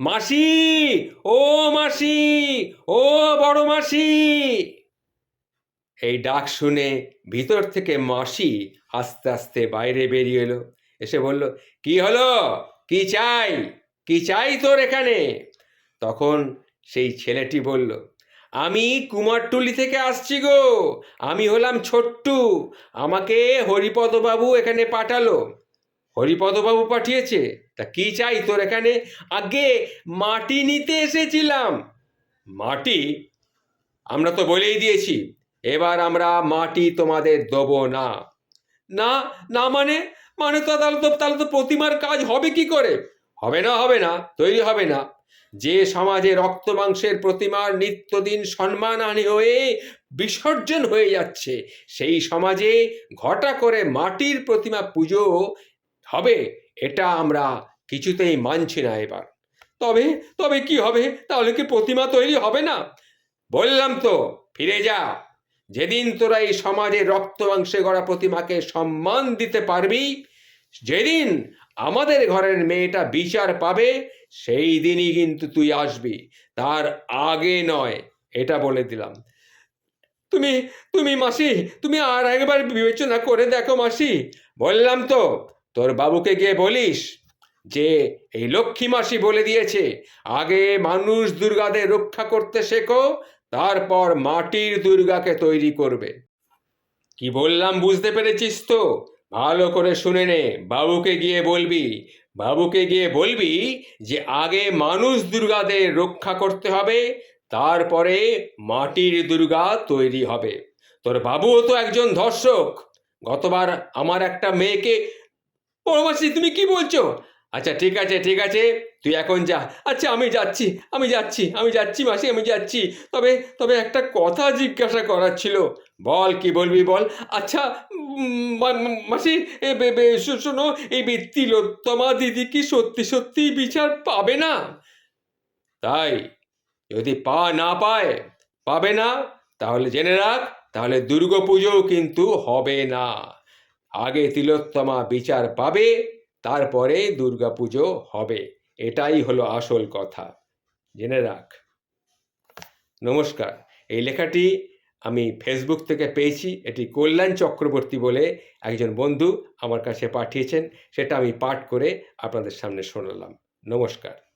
মাসি, ও মাসি, ও বড় মাসি। এই ডাক শুনে ভিতর থেকে মাসি আস্তে আস্তে বাইরে বেরিয়ে এলো। এসে বলল, কি হলো? কি চাই? কি চাই তোর এখানে? তখন সেই ছেলেটি বলল, আমি কুমারটুলি থেকে আসছি গো। আমি হলাম ছোট্টু। আমাকে হরিপদবাবু এখানে পাঠালো। হরিপদবাবু পাঠিয়েছে। তা কি চাই তোর এখানে? আগে মাটি নিতে এসেছিলাম। মাটি? আমরা তো বলেই দিয়েছি, এবার আমরা মাটি তোমাদের দেবো না। না না মানে? মানে তো তাহলে তো তাহলে তো প্রতিমার কাজ হবে কি করে? হবে না হবে না, তৈরি হবে না। যে সমাজে রক্ত মাংসের প্রতিমার নিত্যদিন সম্মানহানি হয়ে বিসর্জন হয়ে যাচ্ছে, সেই সমাজে ঘটা করে মাটির প্রতিমা পুজো হবে, এটা আমরা কিছুতেই মানছি না এবার। তবে তবে কি হবে? তাহলে কি প্রতিমা তৈরি হবে না? বললাম তো, ফিরে যা। যেদিন তোরা এই সমাজে রক্ত মাংসে গড়া প্রতিমাকে সম্মান দিতে পারবি, যেদিন আমাদের ঘরের মেয়েটা বিচার পাবে, সেই দিনই কিন্তু তুই আসবি। তার আগে নয়, এটা বলে দিলাম। তুমি তুমি মাসি, তুমি আর একবার বিবেচনা করে দেখো মাসি। বললাম তো তোর বাবুকে গিয়ে বলিস যে, এই লক্ষ্মী মাসি বলে দিয়েছে, আগে মানুষ দুর্গাদের রক্ষা করতে শেখো, তারপর মাটির দুর্গাকে তৈরি করবে। কি বললাম বুঝতে পেরেছিস তো? ভালো করে শুনে নে, বাবুকে গিয়ে বলবি, বাবুকে গিয়ে বলবি যে, আগে মানুষ দুর্গাদের রক্ষা করতে হবে, তারপরে মাটির দুর্গা তৈরি হবে। তোর বাবুও তো একজন ধর্ষক। গতবার আমার একটা মেয়েকে পরমাসি তুমি কি বলছো? আচ্ছা ঠিক আছে ঠিক আছে, তুই এখন যা। আচ্ছা আমি যাচ্ছি আমি যাচ্ছি আমি যাচ্ছি মাসি, আমি যাচ্ছি। তবে তবে একটা কথা জিজ্ঞাসা করার ছিল। বল, কি বলবি বল? আচ্ছা মাসি শোনো, এই তিলোত্তমা দিদি কি সত্যি সত্যি বিচার পাবে না? তাই, যদি পা না পায়, পাবে না, তাহলে জেনে রাখ, তাহলে দুর্গা পুজো কিন্তু হবে না। আগে তিলোত্তমা বিচার পাবে, তারপরে দুর্গাপুজো হবে। এটাই হলো আসল কথা। জেনে রাখ। নমস্কার। এই লেখাটি আমি ফেসবুক থেকে পেয়েছি। এটি কল্যাণ চক্রবর্তী বলে একজন বন্ধু আমার কাছে পাঠিয়েছেন। সেটা আমি পাঠ করে আপনাদের সামনে শোনালাম। নমস্কার।